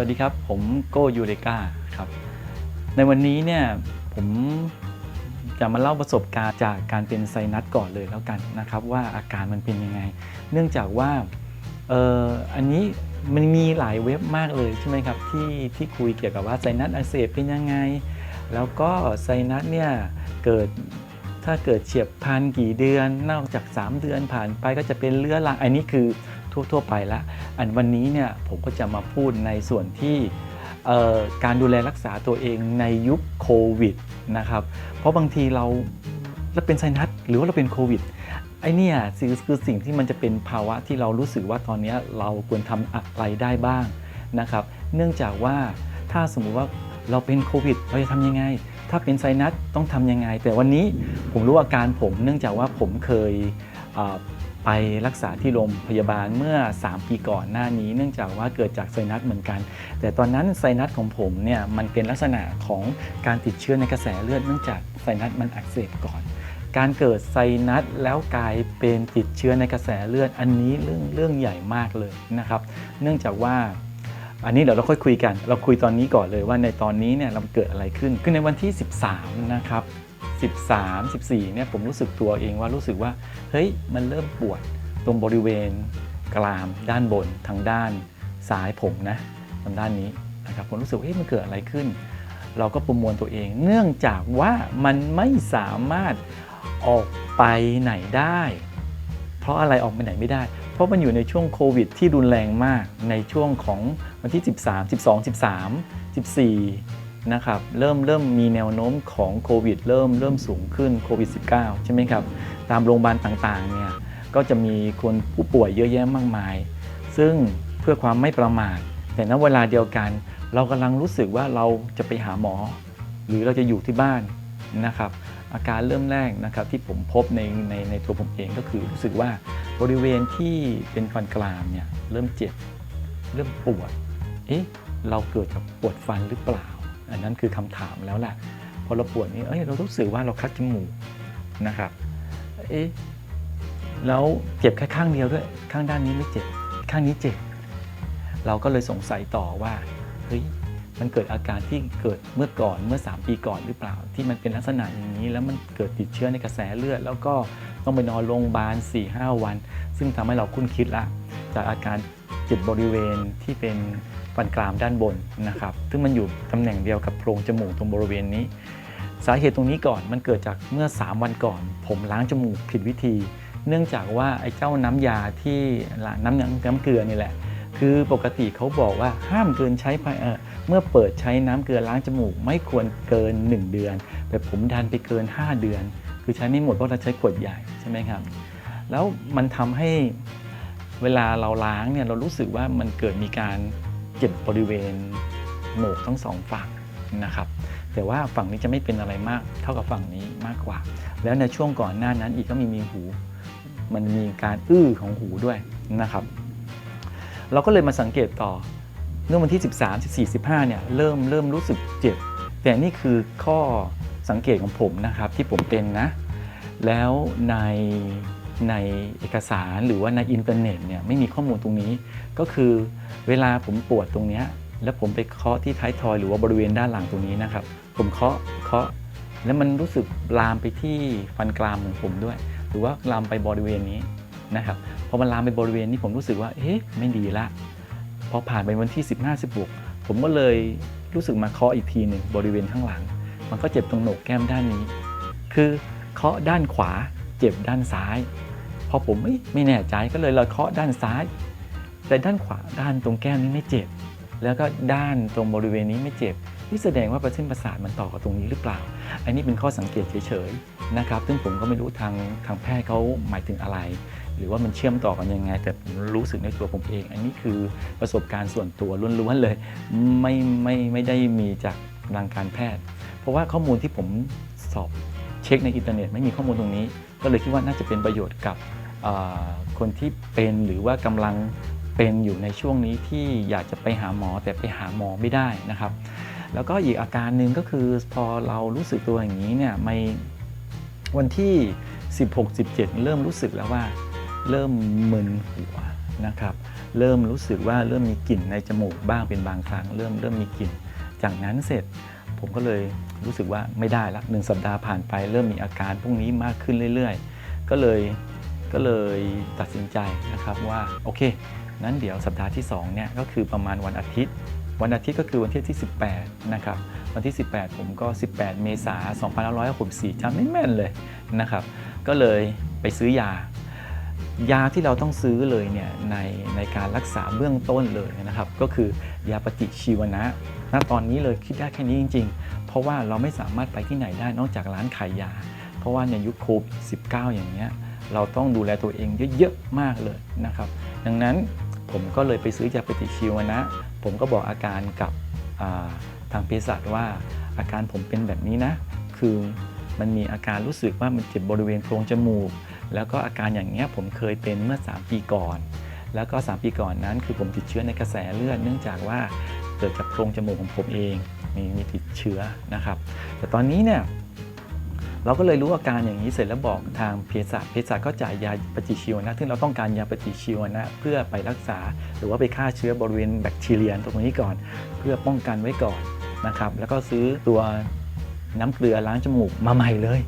วัสดีครับ ผมโก้ยูเรกาครับ ในวันนี้เนี่ยผมจะมาเล่าประสบการณ์จากการเป็นไซนัสก่อนเลยแล้วกันนะครับ ว่าอาการมันเป็นยังไง เนื่องจากว่าเอ่ออันนี้มันมีหลายเว็บมากเลยใช่ไหมครับที่ที่คุยเกี่ยวกับว่าไซนัสอักเสบเป็นยังไง แล้วก็ไซนัสเนี่ยเกิดถ้าเกิดเฉียบพันกี่เดือนนอกจาก 3 เดือนผ่านไปก็จะเป็นเรื้อรังอันนี้คือ ทั่ว ๆ ไปละอันวันนี้เนี่ยผมก็จะมาพูดในส่วนที่การดูแลรักษาตัวเองในยุคโควิดนะครับ เพราะบางทีเราเราเป็นไซนัสหรือว่าเราเป็นโควิดไอเนี่ยคือคือสิ่งที่มันจะเป็นภาวะที่เรารู้สึกว่าตอนนี้เราควรทำอะไรได้บ้างนะครับ เนื่องจากว่าถ้าสมมุติว่าเราเป็นโควิดเราจะทำยังไง ถ้าเป็นไซนัสต้องทำยังไง แต่วันนี้ผมรู้อาการผมเนื่องจากว่าผมเคย ไปรักษาที่โรงพยาบาลเมื่อ 3 ปีก่อนหน้านี้เนื่องจากว่าเกิดจากไซนัสเหมือนกัน แต่ตอนนั้นไซนัสของผมเนี่ยมันเป็นลักษณะของการติดเชื้อในกระแสเลือดเนื่องจากไซนัสมันอักเสบก่อนการเกิดไซนัสแล้วกลายเป็นติดเชื้อในกระแสเลือดอันนี้เรื่องเรื่องใหญ่มากเลยนะครับ เนื่องจากว่าอันนี้เดี๋ยวเราค่อยคุยกัน เราคุยตอนนี้ก่อนเลยว่าในตอนนี้เนี่ยเราเกิดอะไรขึ้น คือในวันที่ 13 นะครับ 13 14เนี่ยผมรู้สึกตัวเองว่ารู้สึกว่าเฮ้ยมันเริ่มปวดตรงบริเวณกรามด้านบนทางด้านซ้ายผมนะทางด้านนี้นะครับผมรู้สึกว่าเฮ้ยมันเกิดอะไรขึ้น เราก็ประมวลตัวเอง เนื่องจากว่ามันไม่สามารถออกไปไหนได้ เพราะอะไรออกไปไหนไม่ได้ เพราะมันอยู่ในช่วงโควิดที่รุนแรงมากในช่วงของวันที่ 13 12 13 14 นะครับเริ่มเริ่มมีแนวโน้มของโควิดเริ่มเริ่มสูงขึ้นโควิด -19 ใช่ไหมครับ ตามโรงพยาบาลต่างๆเนี่ยก็จะมีคนผู้ป่วยเยอะแยะมากมาย ซึ่งเพื่อความไม่ประมาท แต่ณเวลาเดียวกัน เรากำลังรู้สึกว่าเราจะไปหาหมอ หรือเราจะอยู่ที่บ้านนะครับอาการเริ่มแรกนะครับที่ผมพบในในในตัวผมเองก็คือรู้สึกว่าบริเวณที่เป็นฟันกรามเนี่ยเริ่มเจ็บ เริ่มปวด เอ๊ะ เราเกิดจากปวดฟันหรือเปล่า อันนั้นคือคำถามแล้วแหละพอเราปวดนี้เอ้ยเรารู้สึกว่าเราคัดจมูกนะครับเอ๊ะแล้วเจ็บแค่ข้างเดียวด้วย ข้างด้านนี้ไม่เจ็บข้างนี้เจ็บเราก็เลยสงสัยต่อว่าเฮ้ยมันเกิดอาการที่เกิดเมื่อก่อนเมื่อ 3 ปีก่อนหรือเปล่า ที่มันเป็นลักษณะอย่างนี้ แล้วมันเกิดติดเชื้อในกระแสเลือด แล้วก็ต้องไปนอนโรงพยาบาล 4-5 วัน ซึ่งทำให้เราคุ้นคิดละ จากอาการเจ็บบริเวณที่เป็น ฟันกรามด้านบนนะครับ ซึ่งมันอยู่ตำแหน่งเดียวกับโพรงจมูกตรงบริเวณนี้ สาเหตุตรงนี้ก่อนมันเกิดจากเมื่อ 3 วันก่อน ผมล้างจมูกผิดวิธี เนื่องจากว่าไอ้เจ้าน้ำยาที่ล้างน้ำน้ำเกลือนี่แหละ คือปกติเขาบอกว่าห้ามเกินใช้เมื่อเปิดใช้น้ำเกลือล้างจมูกไม่ควรเกิน 1 เดือน แต่ผมดันไปเกิน 5 เดือน คือใช้ไม่หมดเพราะเราใช้ขวดใหญ่ใช่ไหมครับ แล้วมันทำให้เวลาเราล้างเนี่ยเรารู้สึกว่ามันเกิดมีการ เจ็บบริเวณโหนกทั้งสองฝั่งนะครับแต่ว่าฝั่งนี้จะไม่เป็นอะไรมากเท่ากับฝั่งนี้มากกว่า แล้วในช่วงก่อนหน้านั้นอีกก็มีมีหู มันมีการอื้อของหูด้วยนะครับ เราก็เลยมาสังเกตต่อเมื่อวันที่ 13 14 15เนี่ยเริ่มเริ่มรู้สึกเจ็บ แต่นี่คือข้อสังเกตของผมนะครับที่ผมเป็นนะ แล้วในในเอกสารหรือว่าในอินเทอร์เน็ตเนี่ยไม่มีข้อมูลตรงนี้ก็คือ เวลาผมปวดตรงนี้แล้วผมไปเคาะที่ท้ายทอยหรือว่าบริเวณด้านหลังตรงนี้นะครับ ผมเคาะเคาะ แล้วมันรู้สึกลามไปที่ฟันกรามของผมด้วย หรือว่าลามไปบริเวณนี้นะครับพอมันลามไปบริเวณนี้ผมรู้สึกว่าเอ๊ะไม่ดีละพอผ่านไปวันที่ 15 16 ผมก็เลยรู้สึกมาเคาะอีกทีหนึ่งบริเวณข้างหลัง มันก็เจ็บตรงโหนกแก้มด้านนี้ คือเคาะด้านขวา เจ็บด้านซ้าย พอผมไม่แน่ใจก็เลยเราเคาะด้านซ้าย แต่ด้านขวาด้านตรงแก้มนี้ไม่เจ็บ แล้วก็ด้านตรงบริเวณนี้ไม่เจ็บนี่แสดงว่าประเส้นประสาทมันต่อกับตรงนี้หรือเปล่า อันนี้เป็นข้อสังเกตเฉยๆนะครับ ซึ่งผมก็ไม่รู้ทางทางแพทย์เขาหมายถึงอะไร หรือว่ามันเชื่อมต่อกันยังไง แต่ผมรู้สึกในตัวผมเอง อันนี้คือประสบการณ์ส่วนตัวล้วนๆเลย ไม่ไม่ไม่ได้มีจากทางการแพทย์ เพราะว่าข้อมูลที่ผมสอบเช็คในอินเทอร์เน็ตไม่มีข้อมูลตรงนี้ ก็เลยคิดว่าน่าจะเป็นประโยชน์กับคนที่เป็นหรือว่ากำลัง เป็นอยู่ในช่วงนี้ที่อยากจะไปหาหมอแต่ไปหาหมอไม่ได้นะครับ แล้วก็อีกอาการหนึ่งก็คือพอเรารู้สึกตัวอย่างนี้เนี่ยไม่วันที่ 16 17 เริ่มรู้สึกแล้วว่า เริ่มมึนหัวนะครับ เริ่มรู้สึกว่าเริ่มมีกลิ่นในจมูกบ้างเป็นบางครั้ง เริ่มเริ่มมีกลิ่น จากนั้นเสร็จผมก็เลยรู้สึกว่าไม่ได้ละหนึ่งสัปดาห์ผ่านไป เริ่มมีอาการพวกนี้มากขึ้นเรื่อย ๆ ก็เลยก็เลยตัดสินใจนะครับว่าโอเค นั้นเดี๋ยวสัปดาห์ที่2เนี่ยก็คือประมาณวันอาทิตย์ วันอาทิตย์ก็คือวันที่ที่ 18 นะครับ วันที่ 18 ผมก็ 18 เมษายน2564จำไม่แม่นเลยนะครับ ก็เลยไปซื้อยา ยาที่เราต้องซื้อเลยเนี่ยในในการรักษาเบื้องต้นเลยนะครับ ก็คือยาปฏิชีวนะณตอนนี้เลยคิดได้แค่นี้จริง ๆ เพราะว่าเราไม่สามารถไปที่ไหนได้นอกจากร้านขายยา เพราะว่าในยุคโควิด -19 อย่างเงี้ยเราต้องดูแลตัวเองเยอะ ๆ มากเลยนะครับ ดังนั้น ผมก็เลยไปซื้อยาปฏิชีวนะ ผมก็บอกอาการกับาทางเภสัชว่าอาการผมเป็นแบบนี้นะ คือมันมีอาการรู้สึกว่ามันเจ็บบริเวณโพรงจมูก แล้วก็อาการอย่างเงี้ยผมเคยเป็นเมื่อ 3 ปีก่อน แล้วก็ 3 ปีก่อนนั้น คือผมติดเชื้อในกระแสเลือดเนื่องจากว่าเกิดจากโพรงจมูกของผมเองมีมีติดเชื้อนะครับ แต่ตอนนี้เนี่ย เราก็เลยรู้อาการอย่างนี้เสร็จแล้วบอกทางเภสัชเภสัชก็จ่ายยาปฏิชีวนะซึ่งเราต้องการยาปฏิชีวนะ เพื่อไปรักษา หรือว่าไปฆ่าเชื้อบริเวณแบคทีเรียตรงนี้ก่อน เพื่อป้องกันไว้ก่อนนะครับ แล้วก็ซื้อตัวน้ำเกลือล้างจมูกมาใหม่เลย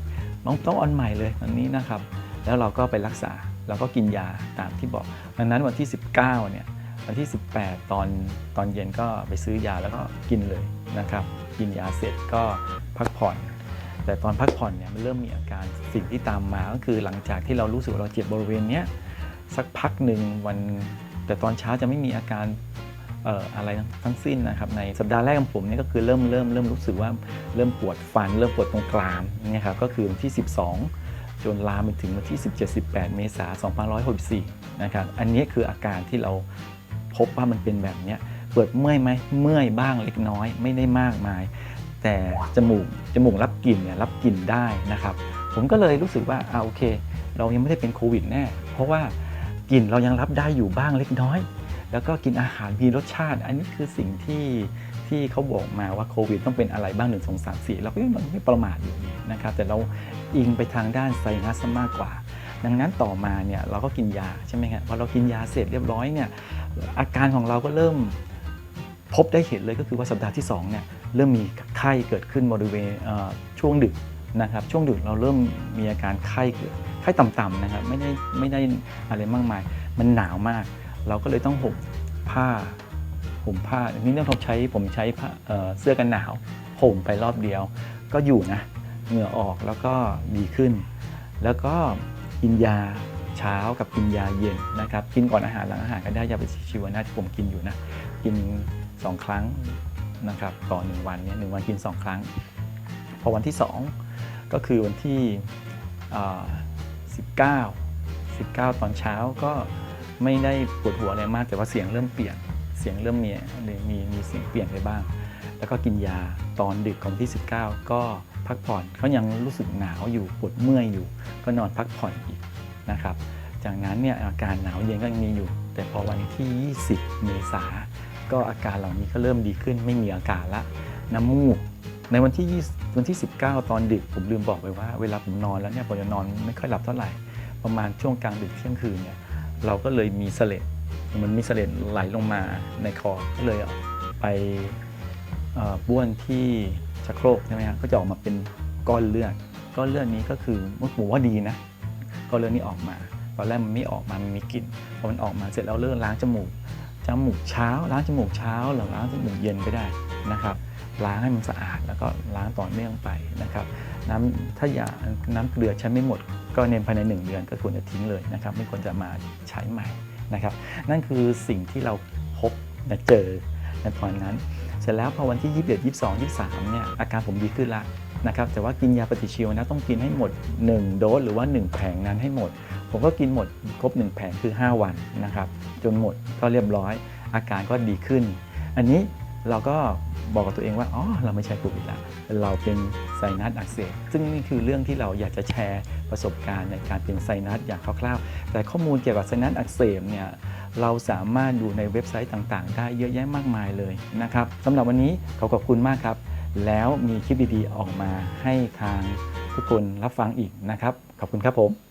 ต้องต้องออนใหม่เลยตอนนี้นะครับ แล้วเราก็ไปรักษาเราก็กินยาตามที่บอก ดังนั้นวันที่ 19เนี่ยวันที่ 18 ตอนตอนเย็นก็ไปซื้อยาแล้วก็กินเลยนะครับ กินยาเสร็จก็พักผ่อน แต่ตอนพักผ่อนเนี่ยมันเริ่มมีอาการสิ่งที่ตามมาก็คือหลังจากที่เรารู้สึกว่าเราเจ็บบริเวณเนี้ยสักพักหนึ่งวันแต่ตอนเช้าจะไม่มีอาการเอ่ออะไรทั้งสิ้นนะครับในสัปดาห์แรกของผมเนี่ยก็คือเริ่มเริ่มเริ่มรู้สึกว่าเริ่มปวดฟัน เริ่มปวดตรงกรามเนี่ยครับก็คือวันที่ 12 จนลามไปถึงวันที่ 17-18 เมษายน2564นะครับอันนี้คืออาการที่เราพบว่ามันเป็นแบบนี้เปิดเมื่อยไหมเมื่อยบ้างเล็กน้อยไม่ได้มากมาย แต่จมูกจมูกรับกลิ่นเนี่ยรับกลิ่นได้นะครับ ผมก็เลยรู้สึกว่าอ่าโอเค เรายังไม่ได้เป็นโควิดแน่เพราะว่ากลิ่นเรายังรับได้อยู่บ้างเล็กน้อย แล้วก็กินอาหารมีรสชาติ อันนี้คือสิ่งที่ที่เขาบอกมาว่าโควิดต้องเป็นอะไรบ้าง1 2 3 4เราก็ยังไม่ประมาทอยู่ดีนะครับแต่เราอิงไปทางด้านไซนัสมากกว่า ดังนั้นต่อมาเนี่ยเราก็กินยาใช่ไหมครับพอเรากินยาเสร็จเรียบร้อยเนี่ยอาการของเราก็เริ่มพบได้เห็นเลยก็คือว่าสัปดาห์ที่2เนี่ย เริ่มมีไข้เกิดขึ้นบริเวณช่วงดึกนะครับช่วงดึกเราเริ่มมีอาการไข้เกิดไข้ต่ำๆนะครับไม่ได้ไม่ได้อะไรมากมาย มันหนาวมาก เราก็เลยต้องห่มผ้าห่มผ้านนี้เรื่องผมใช้ผมใช้เเสื้อกันหนาวห่มไปรอบเดียว ก็อยู่นะเหงื่อออกแล้วก็ดีขึ้น แล้วก็กินยาเช้ากับกินยาเย็นนะครับ กินก่อนอาหารหลังอาหารก็ได้ยาปฏิชีวนะที่ผมกินอยู่นะ กิน 2 ครั้ง นะครับต่อ 1 วันเนี่ยหวันกิน 2 ครั้ง พอวันที่ 2 ก็คือวันที่เอ่อ19 19 ตอนเช้าก็ไม่ได้ปวดหัวอะไรมาก แต่ว่าเสียงเริ่มเปลี่ยนเสียงเริ่มมีมีมีเสียงเปลี่ยนไปบ้าง แล้วก็กินยาตอนดึกของที่ 19 ก็พักผ่อนเขายังรู้สึกหนาวอยู่ปวดเมื่อยอยู่ ก็นอนพักผ่อนอีกนะครับ จากนั้นเนี่ยอาการหนาวเย็นก็ยังมีอยู่ แต่พอวันที่ 20 เมษา ก็อาการเหล่านี้ก็เริ่มดีขึ้น ไม่มีอาการละน้ำมูก ในวันที่20วันที่ 19 ตอนดึกผมลืมบอกไปว่าเวลาผมนอนแล้วเนี่ยผมจะนอนไม่ค่อยหลับเท่าไหร่ ประมาณช่วงกลางดึกเที่ยงคืนเนี่ยเราก็เลยมีเสลดมันมีเสลดไหลลงมาในคอก็เลยไปบ้วนที่ชักโครกใช่ไหมครับก็จะออกมาเป็นก้อนเลือดก้อนเลือดนี้ก็คือผมว่าดีนะก้อนเลือดนี้ออกมา ตอนแรกมันไม่ออกมามันมีกลิ่นพอมันออกมาเสร็จแล้วเริ่มล้างจมูก จมูกเช้า ล้างจมูกเช้าหรือล้างจมูกเย็นก็ได้นะครับ ล้างให้มันสะอาดแล้วก็ล้างต่อเนื่องไปนะครับน้ำถ้าอยาน้ำเกลือใช้ไม่หมด ก็เน้นภายใน 1 เดือนก็ควรจะทิ้งเลยนะครับ ไม่ควรจะมาใช้ใหม่นะครับ นั่นคือสิ่งที่เราพบและเจอในตอนนั้น เสร็จแล้วพอวันที่ 21 22 23 เนี่ยอาการผมดีขึ้นละนะครับแต่ว่ากินยาปฏิชีวนะต้องกินให้หมด 1 โดสหรือว่า 1 แผงนั้นให้หมด ผมก็กินหมดครบ 1 แผงคือ 5 วันนะครับ จนหมดก็เรียบร้อย อาการก็ดีขึ้น อันนี้เราก็บอกกับตัวเองว่าอ๋อเราไม่ใช่โควิดละเราเป็นไซนัสอักเสบซึ่งนี่คือเรื่องที่เราอยากจะแชร์ประสบการณ์ในการเป็นไซนัสอย่างคร่าวๆ แต่ข้อมูลเกี่ยวกับไซนัสอักเสบเนี่ยเราสามารถดูในเว็บไซต์ต่างๆ ได้เยอะแยะมากมายเลยนะครับสำหรับวันนี้ขอขอบคุณมากครับ แล้วมีคลิปดีๆออกมาให้ทางทุกคนรับฟังอีกนะครับ ขอบคุณครับผม